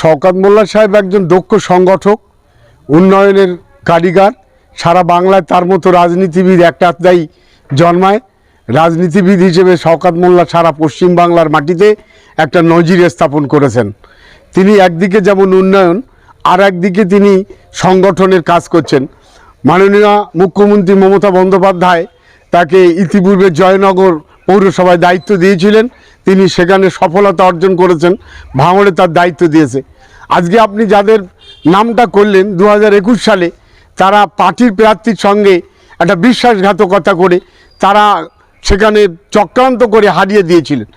শওকাত মোল্লা সাহেব একজন দক্ষ সংগঠক, উন্নয়নের কারিগর, সারা বাংলায় তার মতো রাজনীতিবিদ একটা একটাই জন্মায়। রাজনীতিবিদ হিসেবে শওকাত মোল্লা সারা পশ্চিম বাংলার মাটিতে একটা নজির স্থাপন করেছেন। তিনি একদিকে যেমন উন্নয়ন, আর একদিকে তিনি সংগঠনের কাজ করছেন। মাননীয় মুখ্যমন্ত্রী মমতা বন্দ্যোপাধ্যায় তাকে ইতিপূর্বে জয়নগর পৌরসভায় দায়িত্ব দিয়েছিলেন। তিনি সেখানে সফলতা অর্জন করেছেন, ভাঙড়ে তার দায়িত্ব দিয়েছে। আজকে আপনি যাদের নামটা করলেন দু হাজার একুশ সালে, তারা পার্টির প্রার্থীর সঙ্গে একটা বিশ্বাসঘাতকতা করে তারা সেখানে চক্রান্ত করে হারিয়ে দিয়েছিলেন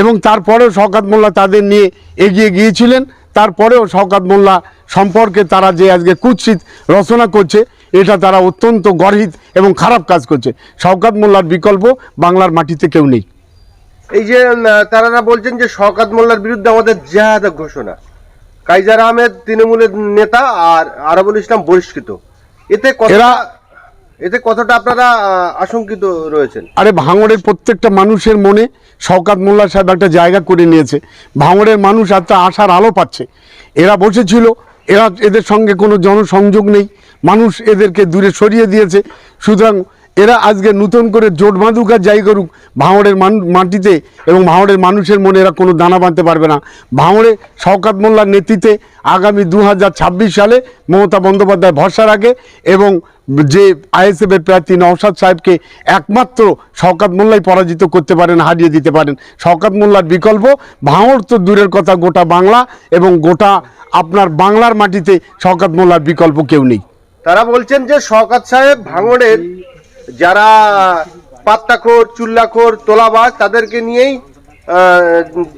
এবং তারপরেও শওকাত মোল্লা তাদের নিয়ে এগিয়ে গিয়েছিলেন। তারপরেও শওকাত মোল্লা সম্পর্কে তারা যে আজকে কুৎসিত রচনা করছে, এটা তারা অত্যন্ত গর্হিত এবং খারাপ কাজ করছে। শওকাত মোল্লার বিকল্প বাংলার মাটিতে কেউ নেই। এই যে তারা বলছেন যে শওকাত মোল্লার বিরুদ্ধে আমাদের জেহাদ ঘোষণা। কাইজার আহমেদ তৃণমূলের নেতা আর আরাবুল ইসলাম বহিষ্কৃত। এতে এরা- এতে কতটা আপনারা আশঙ্কিত রয়েছেন? আরে ভাঙড়ের প্রত্যেকটা মানুষের মনে শওকাত মোল্লা সাহেব একটা জায়গা করে নিয়েছে। ভাঙড়ের মানুষ একটা আশার আলো পাচ্ছে। এরা বসেছিল এরা এদের সঙ্গে কোনো জনসংযোগ নেই। মানুষ এদেরকে দূরে সরিয়ে দিয়েছে। সুতরাং এরা আজকে নতুন করে জোট বাঁধুক আর যাই করুক, ভাঙড়ের মাটিতে এবং ভাঙড়ের মানুষের মনে এরা কোনো দানা বাঁধতে পারবে না। ভাঙড়ে শওকাত মোল্লার নেতৃত্বে আগামী দু হাজার ছাব্বিশ সালে মমতা বন্দ্যোপাধ্যায় ভরসা রাখে এবং যে আইএসএফের প্রার্থী নওশাদ সাহেবকে একমাত্র শওকাত মোল্লাই পরাজিত করতে পারেন, হারিয়ে দিতে পারেন। শওকাত মোল্লার বিকল্প, ভাঙড় তো দূরের কথা, গোটা বাংলা এবং গোটা আপনার বাংলার মাটিতে শওকাত মোল্লার বিকল্প কেউ নেই। তারা বলছেন যে শওকাত সাহেব ভাঙড়ের যারা পাত্তাখোর, চুল্লাখোর, তোলাবাজ, তাদেরকে নিয়েই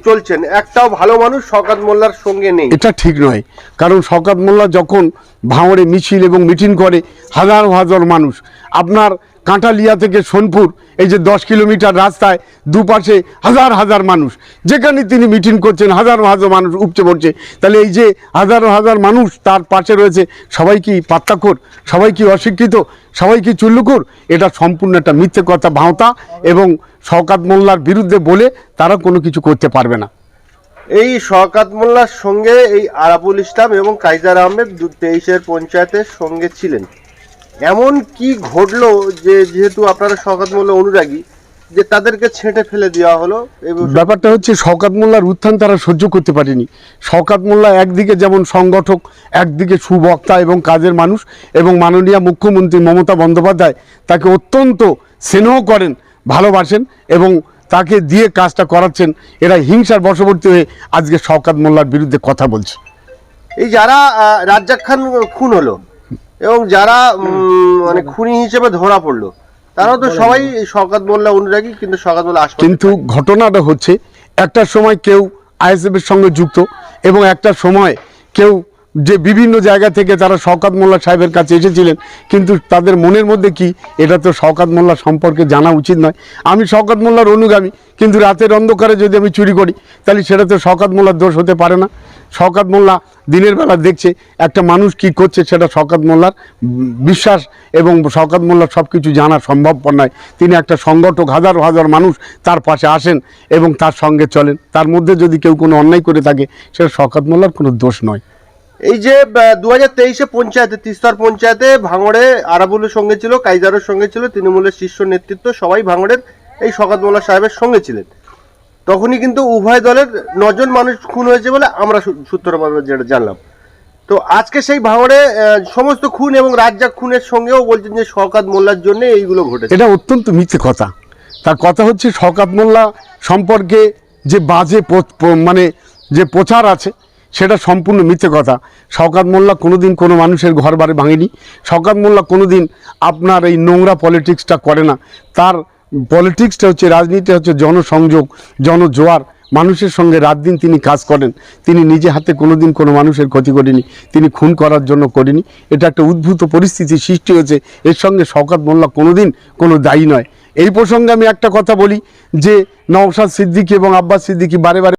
চলছেন। একটাও ভালো মানুষ শকাত মোল্লার সঙ্গে নেই। এটা ঠিক নয়। কারণ শকাত মোল্লা যখন ভাঙড়ে মিছিল এবং মিটিং করে, হাজার হাজার মানুষ, আপনার কাঁটালিয়া থেকে সোনপুর, এই যে দশ কিলোমিটার রাস্তায় দুপাশে হাজার হাজার মানুষ। যেখানে তিনি মিটিং করছেন, হাজার হাজার মানুষ উপচে পড়ছে। তাহলে এই যে হাজার হাজার মানুষ তার পাশে রয়েছে, সবাই কি পাত্তাখোর? সবাই কি অশিক্ষিত? সবাই কি চুল্লুকুর এটা সম্পূর্ণ একটা মিথ্যে কথা, ভাঁওতা এবং শওকাত মোল্লার বিরুদ্ধে বলে তারা কোনো কিছু করতে পারবে না। এই শওকাত মোল্লার সঙ্গে এই আরাবুল ইসলাম এবং কাইজার আহমেদ তেইশের পঞ্চায়েতের সঙ্গে ছিলেন। এমন কি ঘটলো যে যেহেতু আপনারা শওকাত মোল্লা অনুরাগী যে তাদেরকে ছেঁটে ফেলে দেওয়া হলো ব্যাপারটা হচ্ছে শওকাত মোল্লার উত্থান তারা সহ্য করতে পারেনি। শওকাত মোল্লা একদিকে যেমন সংগঠক একদিকে সুবক্তা এবং কাজের মানুষ এবং মাননীয় মুখ্যমন্ত্রী মমতা বন্দ্যোপাধ্যায় তাকে অত্যন্ত স্নেহ করেন ভালোবাসেন এবং তাকে দিয়ে কাজটা করাচ্ছেন। এরা হিংসার বশবর্তী হয়ে আজকে শওকাত মোল্লার বিরুদ্ধে কথা বলছে। এই যারা রাজ্জাক খান খুন হলো এবং যারা মানে খুনি হিসেবে ধরা পড়ল তারাও তো সবাই শওকাত মোল্লা অনুরাগী কিন্তু শওকাত মোল্লা আসবে কিন্তু ঘটনাটা হচ্ছে একটা সময় কেউ আইএসএফের সঙ্গে যুক্ত এবং একটা সময় কেউ যে বিভিন্ন জায়গা থেকে তারা শওকাত মোল্লা সাহেবের কাছে এসেছিলেন কিন্তু তাদের মনের মধ্যে কি এটা তো শওকাত মোল্লা সম্পর্কে জানা উচিত নয়। আমি শওকাত মোল্লার অনুগামী কিন্তু রাতের অন্ধকারে যদি আমি চুরি করি তাহলে সেটা তো শওকাত মোল্লার দোষ হতে পারে না। শওকাত মোল্লা দিনের বেলা দেখছে একটা মানুষ কি করছে, সেটা শওকাত মোল্লার বিশ্বাস এবং শওকাত মোল্লার সব কিছু জানা সম্ভবপর নয়। তিনি একটা সংগঠক, হাজার হাজার মানুষ তার পাশে আসেন এবং তার সঙ্গে চলেন। তার মধ্যে যদি কেউ কোনো অন্যায় করে থাকে, সেটা শওকাত মোল্লার কোনো দোষ নয়। এই যে দু হাজার তেইশে পঞ্চায়েতে, তিস্তর পঞ্চায়েতে ভাঙড়ে আরাবুলের সঙ্গে ছিল, কাইজারের সঙ্গে ছিল, তৃণমূলের শীর্ষ নেতৃত্ব সবাই ভাঙড়ের, এই শকাত মোল্লা সাহেবের সঙ্গে ছিলেন। তখনই কিন্তু উভয় দলের নজন মানুষ খুন হয়েছে বলে আমরা সূ- সূত্রভাবে যেটা জানলাম। তো আজকে সেই ভাঙড়ে সমস্ত খুন এবং রাজ্জাক খুনের সঙ্গেও বলছেন যে শওকাত মোল্লার জন্য এইগুলো ঘটেছে। এটা অত্যন্ত মিথ্যে কথা। তার কথা হচ্ছে শওকাত মোল্লা সম্পর্কে যে বাজে মানে যে প্রচার আছে, সেটা সম্পূর্ণ মিথ্যে কথা। শওকাত মোল্লা কোনো দিন কোনো মানুষের ঘর বাড়ি ভাঙেনি। শওকাত মোল্লা কোনোদিন আপনার এই নোংরা পলিটিক্সটা করে না। তার পলিটিক্সটা হচ্ছে রাজনীতি হচ্ছে জনসংযোগ, জনজোয়ার। মানুষের সঙ্গে রাত দিন তিনি কাজ করেন। তিনি নিজে হাতে কোনো দিন কোনো মানুষের ক্ষতি করেনি। তিনি খুন করার জন্য করেনি। এটা একটা উদ্ভূত পরিস্থিতি সৃষ্টি হয়েছে। এর সঙ্গে শওকাত মোল্লা কোনো দিন কোনো দায়ী নয়। এই প্রসঙ্গে আমি একটা কথা বলি যে নওশাদ সিদ্দিকি এবং আব্বাস সিদ্দিকি বারে বারে